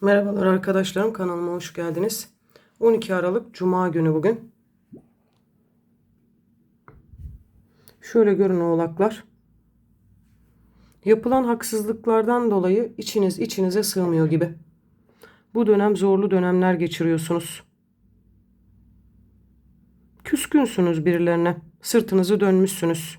Merhabalar arkadaşlarım kanalıma hoş geldiniz. 12 Aralık Cuma günü bugün. Şöyle görün oğlaklar. Yapılan haksızlıklardan dolayı içiniz içinize sığmıyor gibi. Bu dönem zorlu dönemler geçiriyorsunuz. Küskünsünüz birilerine. Sırtınızı dönmüşsünüz.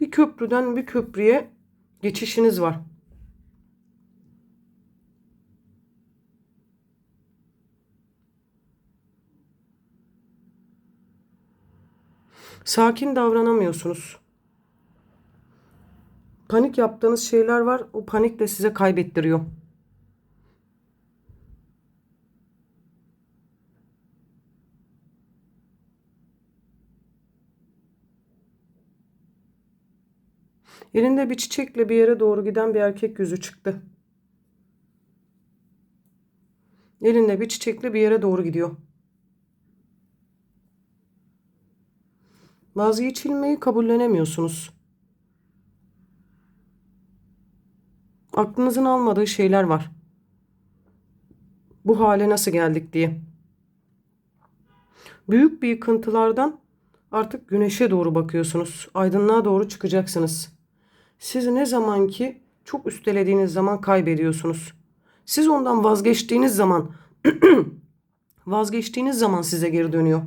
Bir köprüden bir köprüye geçişiniz var. Sakin davranamıyorsunuz. Panik yaptığınız şeyler var. O panik de size kaybettiriyor. Elinde bir çiçekle bir yere doğru giden bir erkek yüzü çıktı. Elinde bir çiçekle bir yere doğru gidiyor. Vazgeçilmeyi kabullenemiyorsunuz. Aklınızın almadığı şeyler var. Bu hale nasıl geldik diye. Büyük bir yıkıntılardan artık güneşe doğru bakıyorsunuz. Aydınlığa doğru çıkacaksınız. Siz ne zaman ki çok üstelediğiniz zaman kaybediyorsunuz. Siz ondan vazgeçtiğiniz zaman vazgeçtiğiniz zaman size geri dönüyor.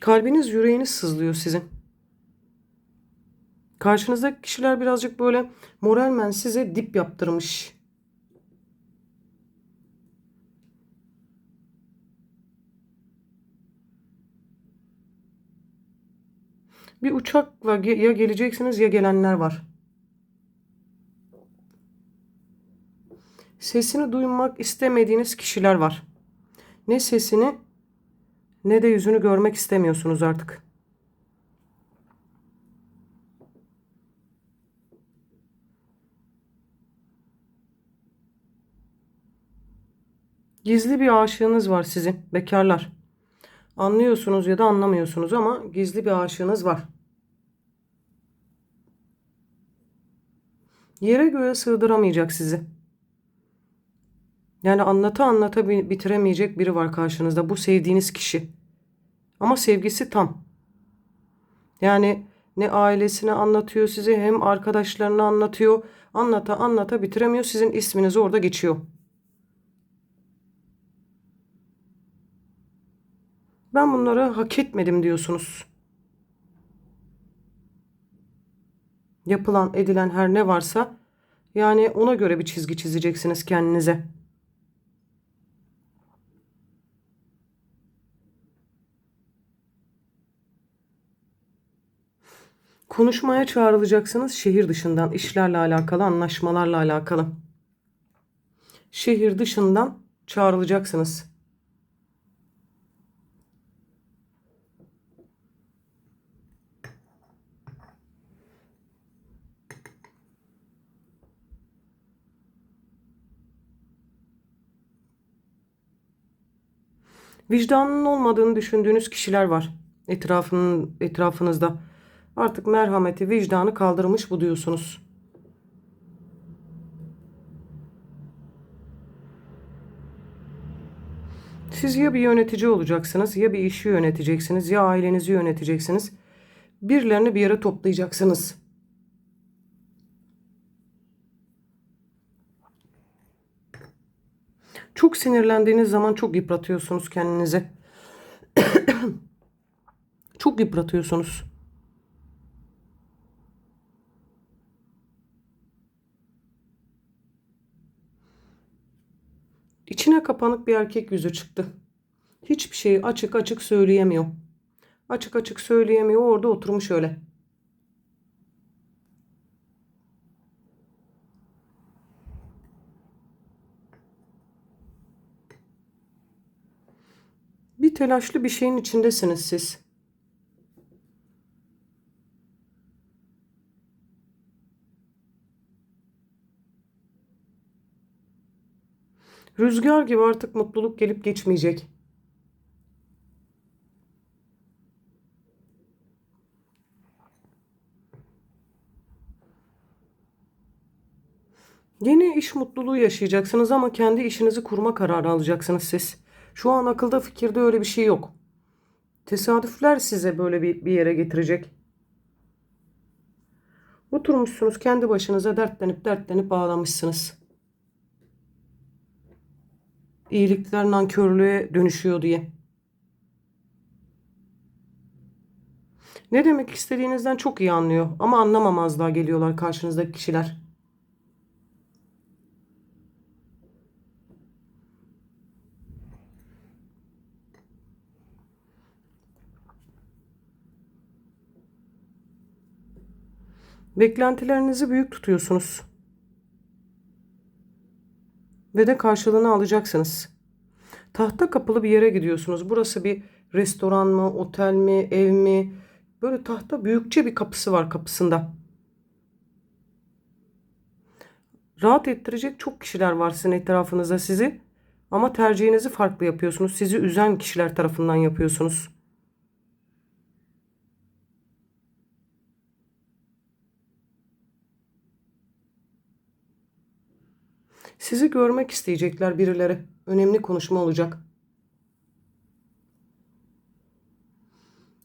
Kalbiniz, yüreğiniz sızlıyor sizin. Karşınızdaki kişiler birazcık böyle moralmen size dip yaptırmış. Bir uçakla ya geleceksiniz ya gelenler var. Sesini duymak istemediğiniz kişiler var. Ne sesini ne de yüzünü görmek istemiyorsunuz artık. Gizli bir aşığınız var sizin bekarlar. Anlıyorsunuz ya da anlamıyorsunuz ama gizli bir aşığınız var. Yere göğe sığdıramayacak sizi. Yani anlata anlata bi- bitiremeyecek biri var karşınızda. Bu sevdiğiniz kişi. Ama sevgisi tam. Yani ne ailesine anlatıyor size hem arkadaşlarına anlatıyor. Anlata anlata bitiremiyor. Sizin isminiz orada geçiyor. Ben bunları hak etmedim diyorsunuz. Yapılan, edilen her ne varsa yani ona göre bir çizgi çizeceksiniz kendinize. Konuşmaya çağrılacaksınız şehir dışından işlerle alakalı, anlaşmalarla alakalı. Şehir dışından çağrılacaksınız. Vicdanının olmadığını düşündüğünüz kişiler var etrafının etrafınızda. Artık merhameti, vicdanı kaldırmış bu diyorsunuz. Siz ya bir yönetici olacaksınız, ya bir işi yöneteceksiniz, ya ailenizi yöneteceksiniz. Birilerini bir yere toplayacaksınız. Çok sinirlendiğiniz zaman çok yıpratıyorsunuz kendinizi. çok yıpratıyorsunuz. İçine kapanık bir erkek yüzü çıktı. Hiçbir şeyi açık açık söyleyemiyor. Açık açık söyleyemiyor. Orada oturmuş öyle. telaşlı bir şeyin içindesiniz siz. Rüzgar gibi artık mutluluk gelip geçmeyecek. Yeni iş mutluluğu yaşayacaksınız ama kendi işinizi kurma kararı alacaksınız siz. Şu an akılda fikirde öyle bir şey yok. Tesadüfler size böyle bir, bir yere getirecek. Oturmuşsunuz kendi başınıza dertlenip dertlenip ağlamışsınız. İyilikler nankörlüğe dönüşüyor diye. Ne demek istediğinizden çok iyi anlıyor ama anlamamazlığa geliyorlar karşınızdaki kişiler. Beklentilerinizi büyük tutuyorsunuz. Ve de karşılığını alacaksınız. Tahta kapılı bir yere gidiyorsunuz. Burası bir restoran mı, otel mi, ev mi? Böyle tahta büyükçe bir kapısı var kapısında. Rahat ettirecek çok kişiler var sizin etrafınızda sizi. Ama tercihinizi farklı yapıyorsunuz. Sizi üzen kişiler tarafından yapıyorsunuz. Sizi görmek isteyecekler birileri. Önemli konuşma olacak.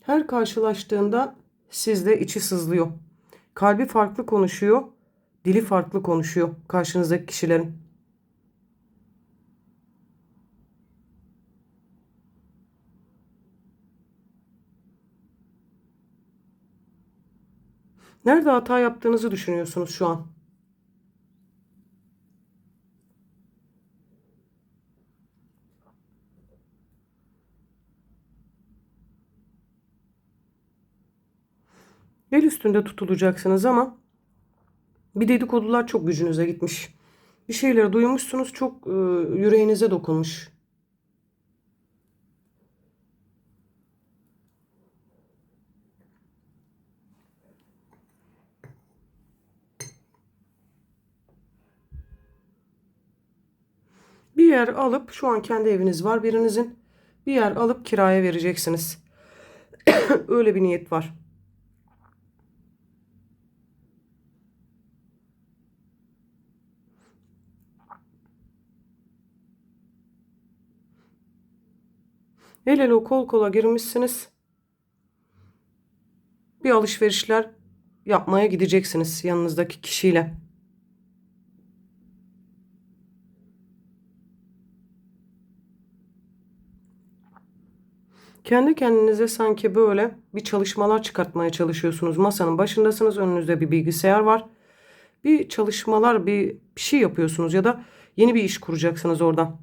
Her karşılaştığında sizde içi sızlıyor. Kalbi farklı konuşuyor, dili farklı konuşuyor karşınızdaki kişilerin. Nerede hata yaptığınızı düşünüyorsunuz şu an? El üstünde tutulacaksınız ama bir dedikodular çok gücünüze gitmiş. Bir şeyleri duymuşsunuz çok e, yüreğinize dokunmuş. Bir yer alıp şu an kendi eviniz var birinizin. Bir yer alıp kiraya vereceksiniz. Öyle bir niyet var. El ele kol kola girmişsiniz. Bir alışverişler yapmaya gideceksiniz yanınızdaki kişiyle. Kendi kendinize sanki böyle bir çalışmalar çıkartmaya çalışıyorsunuz. Masanın başındasınız, önünüzde bir bilgisayar var. Bir çalışmalar, bir, şey yapıyorsunuz ya da yeni bir iş kuracaksınız oradan.